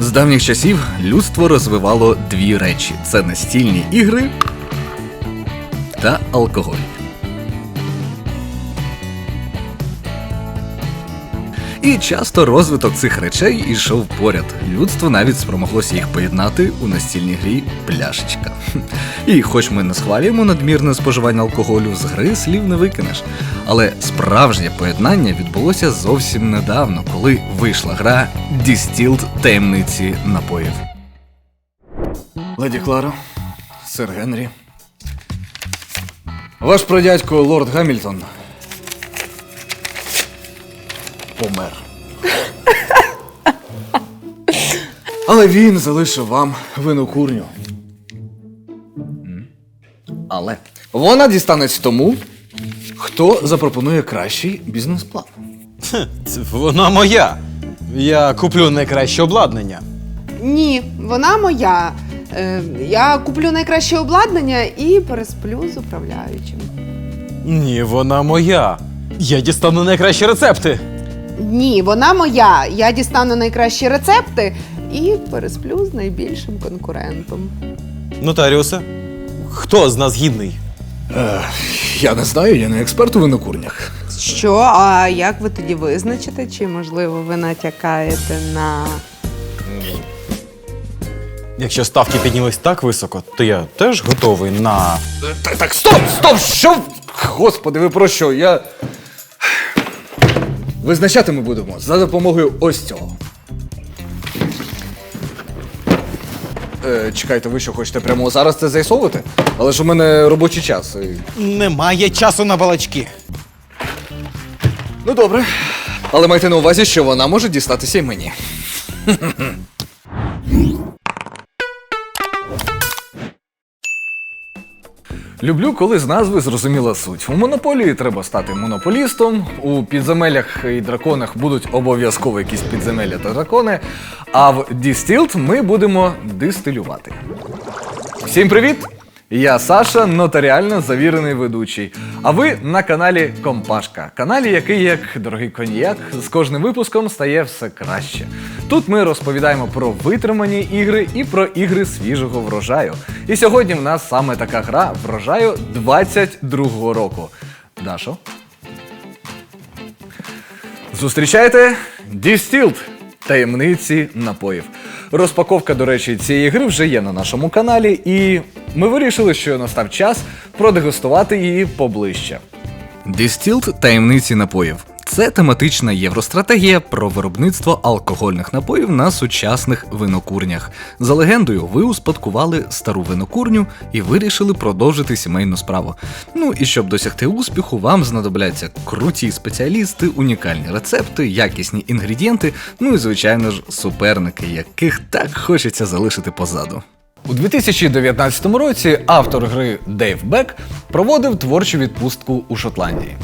З давніх часів людство розвивало дві речі: це настільні ігри та алкоголь. І часто розвиток цих речей ішов поряд. Людство навіть спромоглося їх поєднати у настільній грі пляшечка. І хоч ми не схвалюємо надмірне споживання алкоголю, з гри слів не викинеш. Але справжнє поєднання відбулося зовсім недавно, коли вийшла гра Distilled таємниці напоїв. Леді Кларо, сер Генрі. Ваш прадядько лорд Гамільтон помер. Але він залишив вам вину курню. Але вона дістанеться тому, хто запропонує кращий бізнес-план. Це вона моя. Я куплю найкраще обладнання. Ні, вона моя. Е, я куплю найкраще обладнання і пересплю з управляючим. Ні, вона моя. Я дістану найкращі рецепти. Ні, вона моя. Я дістану найкращі рецепти і пересплю з найбільшим конкурентом. Нотаріусе, хто з нас гідний? Е, я не знаю, я не експерт у винокурнях. Що? А як ви тоді визначите? Чи можливо ви натякаєте на. Якщо ставки піднялись так високо, то я теж готовий на. Так, так, стоп, стоп! Що? Господи, ви про що? Я. Визначати ми будемо за допомогою ось цього. Е, чекайте, ви що хочете прямо зараз це з'ясовувати? Але ж у мене робочий час. і- Немає часу на балачки. Ну добре. Але майте на увазі, що вона може дістатися й мені. Люблю, коли з назви зрозуміла суть. У монополії треба стати монополістом, у підземеллях і драконах будуть обов'язково якісь підземелля та дракони. А в Distilled ми будемо дистилювати. Всім привіт! Я Саша, нотаріально завірений ведучий. А ви на каналі Компашка, каналі, який, як дорогий коньяк, з кожним випуском стає все краще. Тут ми розповідаємо про витримані ігри і про ігри свіжого врожаю. І сьогодні в нас саме така гра врожаю 22-го року. Дашо? Зустрічайте Distilled – таємниці напоїв. Розпаковка, до речі, цієї гри вже є на нашому каналі, і ми вирішили, що настав час продегустувати її поближче. Дістілд – таємниці напоїв. Це тематична євростратегія про виробництво алкогольних напоїв на сучасних винокурнях. За легендою, ви успадкували стару винокурню і вирішили продовжити сімейну справу. Ну і щоб досягти успіху, вам знадобляться круті спеціалісти, унікальні рецепти, якісні інгредієнти, ну і звичайно ж суперники, яких так хочеться залишити позаду. У 2019 році автор гри Дейв Бек проводив творчу відпустку у Шотландії.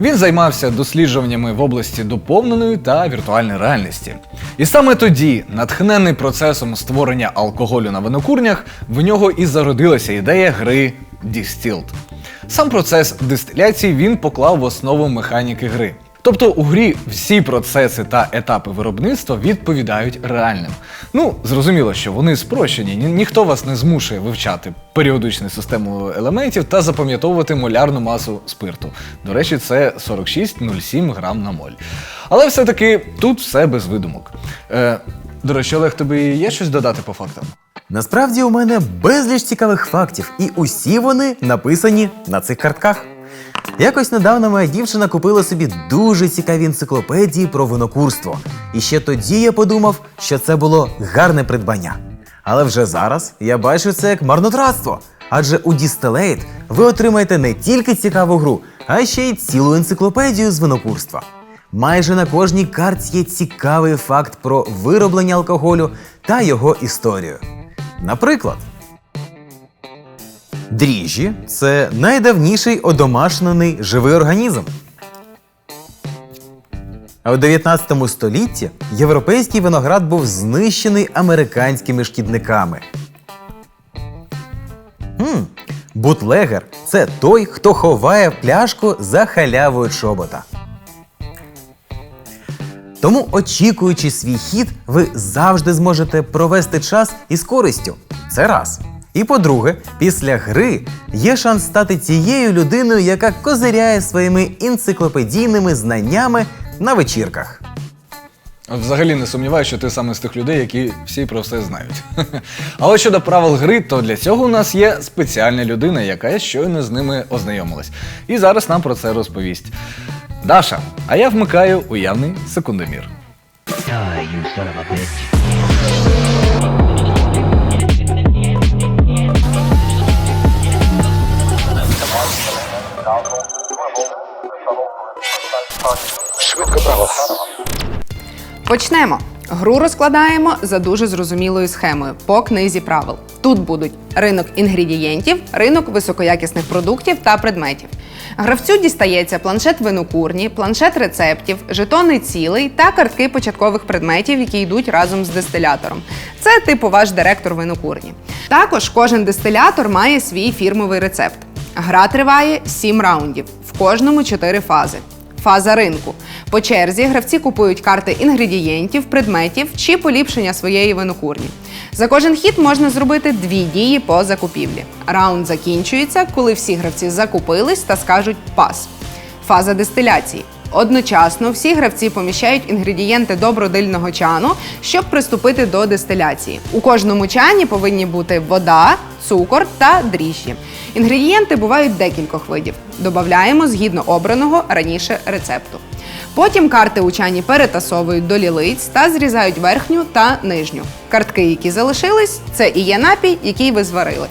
Він займався досліджуваннями в області доповненої та віртуальної реальності. І саме тоді, натхнений процесом створення алкоголю на винокурнях, в нього і зародилася ідея гри Distilled. Сам процес дистиляції він поклав в основу механіки гри. Тобто у грі всі процеси та етапи виробництва відповідають реальним. Ну, зрозуміло, що вони спрощені, ні- ніхто вас не змушує вивчати періодичну систему елементів та запам'ятовувати молярну масу спирту. До речі, це 46,07 грам на моль. Але все-таки тут все без видумок. Е, до речі, Олег, тобі є щось додати по фактам? Насправді у мене безліч цікавих фактів, і усі вони написані на цих картках. Якось недавно моя дівчина купила собі дуже цікаві енциклопедії про винокурство. І ще тоді я подумав, що це було гарне придбання. Але вже зараз я бачу це як марнотратство. Адже у Distillate ви отримаєте не тільки цікаву гру, а ще й цілу енциклопедію з винокурства. Майже на кожній картці є цікавий факт про вироблення алкоголю та його історію. Наприклад, дріжджі це найдавніший одомашнений живий організм. А у 19 столітті європейський виноград був знищений американськими шкідниками. Хм, бутлегер це той, хто ховає пляшку за халявою чобота. Тому, очікуючи свій хід, ви завжди зможете провести час із користю. Це раз. І по-друге, після гри є шанс стати тією людиною, яка козиряє своїми енциклопедійними знаннями на вечірках. Взагалі не сумніваюся, що ти саме з тих людей, які всі про все знають. А от щодо правил гри, то для цього у нас є спеціальна людина, яка щойно з ними ознайомилась. І зараз нам про це розповість. Даша, а я вмикаю уявний секундомір. Почнемо. Гру розкладаємо за дуже зрозумілою схемою по книзі правил. Тут будуть ринок інгредієнтів, ринок високоякісних продуктів та предметів. Гравцю дістається планшет винокурні, планшет рецептів, жетони цілей та картки початкових предметів, які йдуть разом з дистилятором. Це типу ваш директор винокурні. Також кожен дистилятор має свій фірмовий рецепт. Гра триває 7 раундів, в кожному 4 фази. Фаза ринку. По черзі гравці купують карти інгредієнтів, предметів чи поліпшення своєї винокурні. За кожен хід можна зробити дві дії по закупівлі. Раунд закінчується, коли всі гравці закупились та скажуть пас. Фаза дистиляції. Одночасно всі гравці поміщають інгредієнти до бродильного чану, щоб приступити до дистиляції. У кожному чані повинні бути вода, цукор та дріжджі. Інгредієнти бувають декількох видів. Додаємо згідно обраного раніше рецепту. Потім карти у чані перетасовують до лілиць та зрізають верхню та нижню. Картки, які залишились, це і є напій, який ви зварили.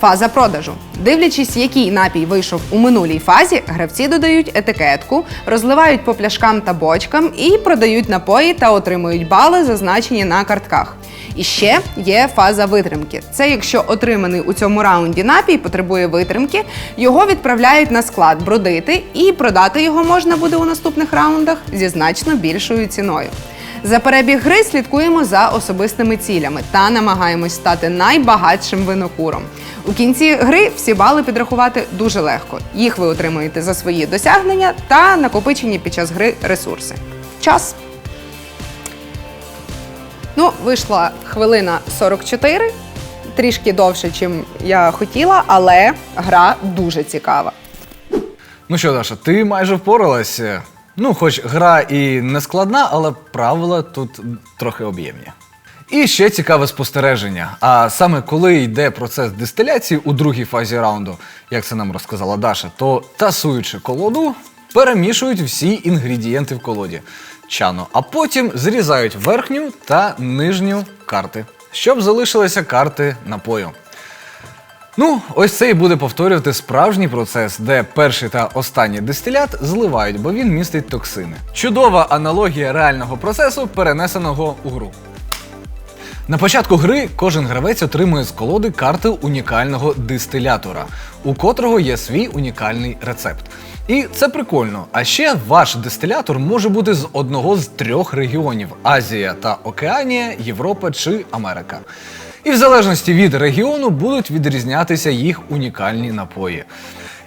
Фаза продажу. Дивлячись, який напій вийшов у минулій фазі, гравці додають етикетку, розливають по пляшкам та бочкам і продають напої та отримують бали, зазначені на картках. І ще є фаза витримки. Це якщо отриманий у цьому раунді напій потребує витримки, його відправляють на склад бродити, і продати його можна буде у наступних раундах зі значно більшою ціною. За перебіг гри слідкуємо за особистими цілями та намагаємось стати найбагатшим винокуром. У кінці гри всі бали підрахувати дуже легко. Їх ви отримуєте за свої досягнення та накопичені під час гри ресурси. Час. Ну, вийшла хвилина 44, трішки довше, чим я хотіла, але гра дуже цікава. Ну що, Даша, ти майже впоралася. Ну, хоч гра і не складна, але правила тут трохи об'ємні. І ще цікаве спостереження. А саме коли йде процес дистиляції у другій фазі раунду, як це нам розказала Даша, то тасуючи колоду, перемішують всі інгредієнти в колоді чану, а потім зрізають верхню та нижню карти, щоб залишилися карти напою. Ну, ось це і буде повторювати справжній процес, де перший та останній дистилят зливають, бо він містить токсини. Чудова аналогія реального процесу, перенесеного у гру. На початку гри кожен гравець отримує з колоди карти унікального дистилятора, у котрого є свій унікальний рецепт. І це прикольно. А ще ваш дистилятор може бути з одного з трьох регіонів: Азія та Океанія, Європа чи Америка. І в залежності від регіону будуть відрізнятися їх унікальні напої.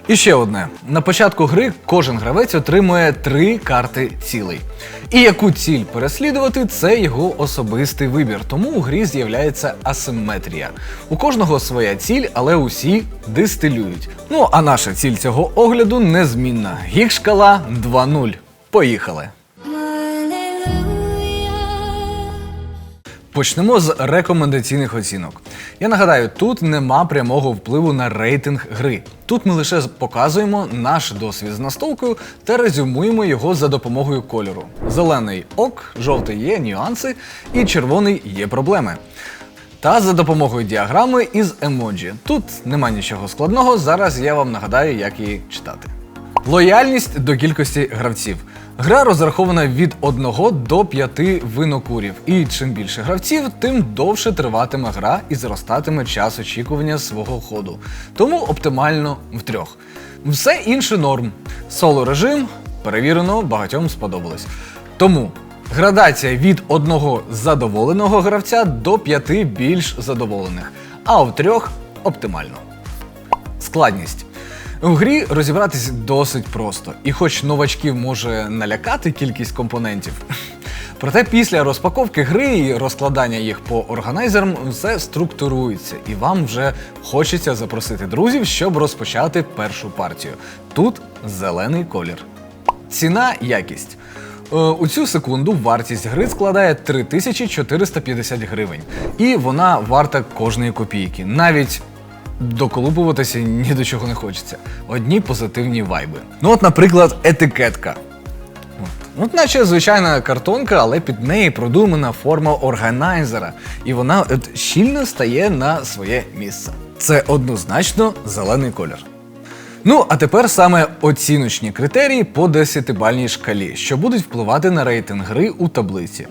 І ще одне: на початку гри кожен гравець отримує три карти цілей. І яку ціль переслідувати, це його особистий вибір. Тому у грі з'являється асиметрія. У кожного своя ціль, але усі дистилюють. Ну а наша ціль цього огляду незмінна. Гік-шкала 2.0. Поїхали! Почнемо з рекомендаційних оцінок. Я нагадаю, тут нема прямого впливу на рейтинг гри. Тут ми лише показуємо наш досвід з настолкою та резюмуємо його за допомогою кольору. Зелений ок, жовтий є нюанси, і червоний є проблеми. Та за допомогою діаграми із емоджі. Тут нема нічого складного. Зараз я вам нагадаю, як її читати. Лояльність до кількості гравців. Гра розрахована від 1 до 5 винокурів, і чим більше гравців, тим довше триватиме гра і зростатиме час очікування свого ходу. Тому оптимально в трьох. Все інше норм. Соло режим перевірено, багатьом сподобалось. Тому градація від одного задоволеного гравця до п'яти більш задоволених, а в трьох оптимально. Складність. В грі розібратись досить просто, і хоч новачків може налякати кількість компонентів, Проте після розпаковки гри і розкладання їх по органайзерам все структурується, і вам вже хочеться запросити друзів, щоб розпочати першу партію. Тут зелений колір. Ціна якість. Е, У цю секунду вартість гри складає 3450 гривень, і вона варта кожної копійки. Навіть доколупуватися ні до чого не хочеться. Одні позитивні вайби. Ну, от, наприклад, етикетка. От, от наче звичайна картонка, але під неї продумана форма органайзера, і вона от щільно стає на своє місце. Це однозначно зелений колір. Ну, а тепер саме оціночні критерії по 10-бальній шкалі, що будуть впливати на рейтинг гри у таблиці.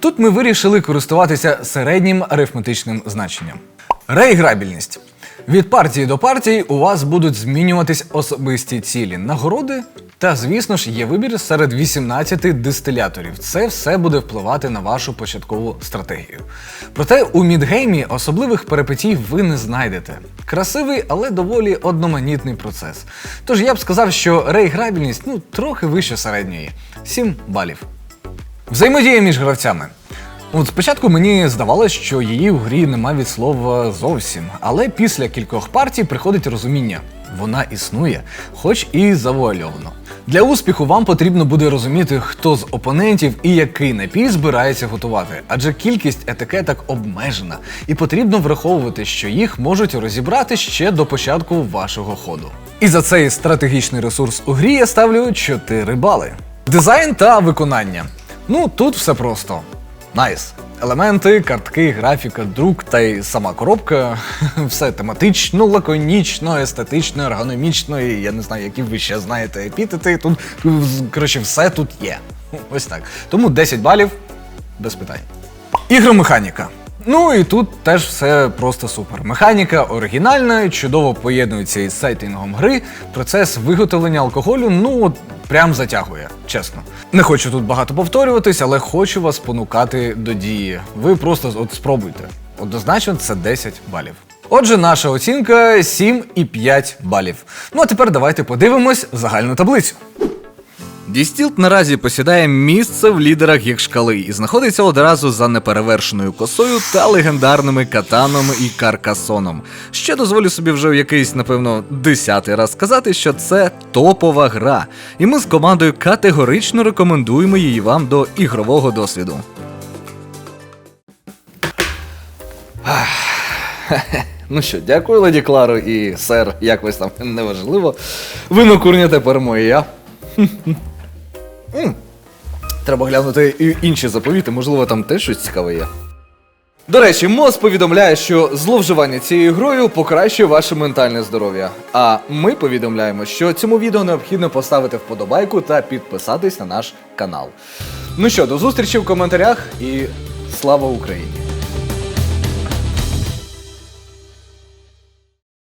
Тут ми вирішили користуватися середнім арифметичним значенням. Реіграбільність. Від партії до партії у вас будуть змінюватись особисті цілі, нагороди та, звісно ж, є вибір серед 18 дистиляторів. Це все буде впливати на вашу початкову стратегію. Проте у мідгеймі особливих перипетій ви не знайдете. Красивий, але доволі одноманітний процес. Тож я б сказав, що реіграбільність ну трохи вище середньої 7 балів. Взаємодія між гравцями. От спочатку мені здавалося, що її у грі нема від слова зовсім, але після кількох партій приходить розуміння. Вона існує, хоч і завуальовано. Для успіху вам потрібно буде розуміти, хто з опонентів і який напій збирається готувати, адже кількість етикеток обмежена, і потрібно враховувати, що їх можуть розібрати ще до початку вашого ходу. І за цей стратегічний ресурс у грі я ставлю 4 бали. Дизайн та виконання. Ну тут все просто. Найс. Елементи, картки, графіка, друк та й сама коробка. Все тематично, лаконічно, естетично, ергономічно, і я не знаю, які ви ще знаєте епітети. Тут, коротше, все тут є. Ось так. Тому 10 балів без питань. Ігромеханіка. Ну і тут теж все просто супер. Механіка оригінальна, чудово поєднується із сеттингом гри. Процес виготовлення алкоголю, ну прям затягує, чесно. Не хочу тут багато повторюватись, але хочу вас спонукати до дії. Ви просто от спробуйте. Однозначно, це 10 балів. Отже, наша оцінка 7,5 балів. Ну а тепер давайте подивимось загальну таблицю. Дістілт наразі посідає місце в лідерах їх шкали і знаходиться одразу за неперевершеною косою та легендарними катаном і каркасоном. Ще дозволю собі вже в якийсь, напевно, десятий раз сказати, що це топова гра, і ми з командою категорично рекомендуємо її вам до ігрового досвіду. Ну що, дякую, леді Кларо і сер, якось там неважливо. Вино курня тепер моє. М. Треба глянути і інші заповіти, можливо, там теж щось цікаве є. До речі, МОЗ повідомляє, що зловживання цією грою покращує ваше ментальне здоров'я. А ми повідомляємо, що цьому відео необхідно поставити вподобайку та підписатись на наш канал. Ну що, до зустрічі в коментарях і слава Україні!